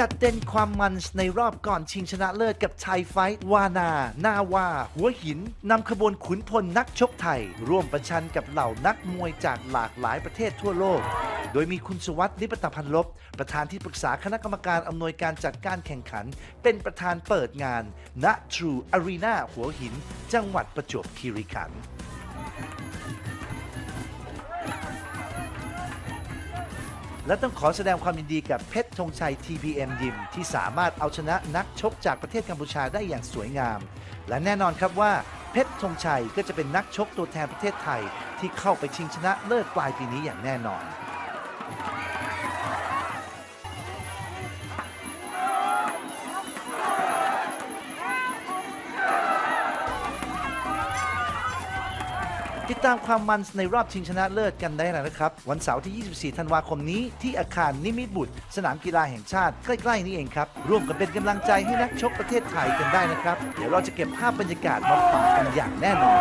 จัดเด่นความมันในรอบก่อนชิงชนะเลิศกับไทยไฟท์วานา นาวา หัวหินนำขบวนขุนพลนักชกไทย ร่วมประชันกับเหล่านักมวยจากหลากหลายประเทศทั่วโลก โดยมีคุณสุวัสดิ์นิปตพันลบ ประธานที่ปรึกษาคณะกรรมการอำนวยการจัดการแข่งขัน เป็นประธานเปิดงานณ True Arena หัวหิน จังหวัดประจวบคีรีขันธ์ และต้องขอแสดงความยินดีกับเพชรธงชัย TBM ยิมที่สามารถเอาชนะนักชกจากประเทศกัมพูชาได้อย่างสวยงาม และแน่นอนครับว่าเพชรธงชัยก็จะเป็นนักชกตัวแทนประเทศไทย ที่เข้าไปชิงชนะเลิศปลายปีนี้อย่างแน่นอน ติดตามความมันในรอบชิงชนะเลิศกันได้แล้วนะครับ วันเสาร์ที่ 24 ธันวาคมนี้ที่อาคารนิมิตบุตร สนามกีฬาแห่งชาติใกล้ๆ นี่เองครับ ร่วมกันเป็นกำลังใจให้นักชกประเทศไทยกันได้นะครับ เดี๋ยวเราจะเก็บภาพบรรยากาศมาฝากกันอย่างแน่นอน